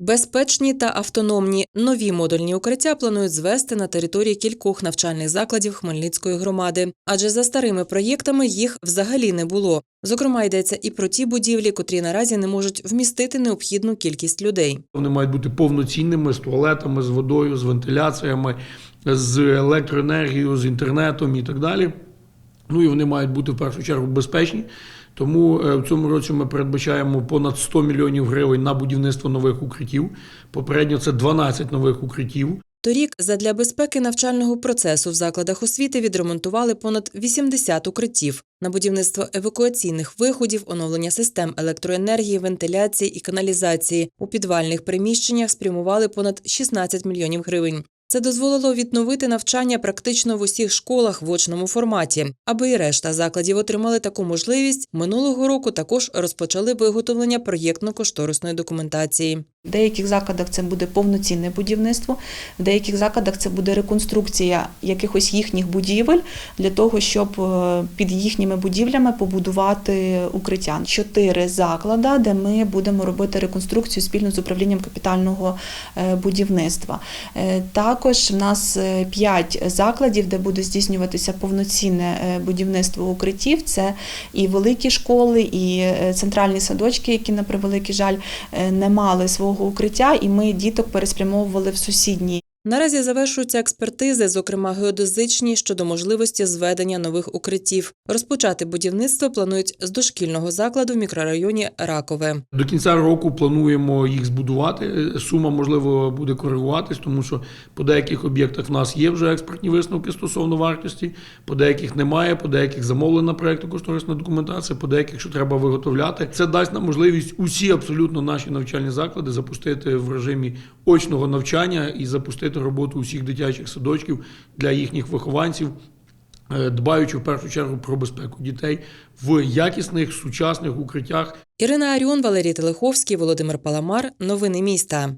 Безпечні та автономні нові модульні укриття планують звести на території кількох навчальних закладів Хмельницької громади, адже за старими проєктами їх взагалі не було. Зокрема, йдеться і про ті будівлі, котрі наразі не можуть вмістити необхідну кількість людей. Вони мають бути повноцінними з туалетами, з водою, з вентиляціями, з електроенергією, з інтернетом і так далі. Ну і вони мають бути в першу чергу безпечні. Тому е, в цьому році ми передбачаємо понад 100 мільйонів гривень на будівництво нових укриттів. Попередньо це 12 нових укриттів. Торік задля безпеки навчального процесу в закладах освіти відремонтували понад 80 укриттів. На будівництво евакуаційних виходів, оновлення систем електроенергії, вентиляції і каналізації у підвальних приміщеннях спрямували понад 16 мільйонів гривень. Це дозволило відновити навчання практично в усіх школах в очному форматі. Аби і решта закладів отримали таку можливість, минулого року також розпочали виготовлення проєктно-кошторисної документації. В деяких закладах це буде повноцінне будівництво, в деяких закладах це буде реконструкція якихось їхніх будівель для того, щоб е, під їхніми будівлями побудувати укриття. Чотири заклади, де ми будемо робити реконструкцію спільно з управлінням капітального е, будівництва. Е, Також в нас е, п'ять закладів, де буде здійснюватися повноцінне е, будівництво укриттів. Це і великі школи, і е, центральні садочки, які на превеликий жаль не мали свого укриття, і ми діток переспрямовували в сусідні. Наразі завершуються експертизи, зокрема геодезичні, щодо можливості зведення нових укриттів. Розпочати будівництво планують з дошкільного закладу в мікрорайоні Ракове. До кінця року плануємо їх збудувати. Сума, можливо, буде коригуватись, тому що по деяких об'єктах в нас є вже експертні висновки стосовно вартості, по деяких немає, по деяких замовлена проєкту кошторисна документація, по деяких що треба виготовляти. Це дасть нам можливість усі абсолютно наші навчальні заклади запустити в режимі очного навчання і запустити роботу усіх дитячих садочків для їхніх вихованців. е, Дбаючи в першу чергу про безпеку дітей в якісних сучасних укриттях, Ірина Аріон, Валерій Телеховський, Володимир Паламар. Новини міста.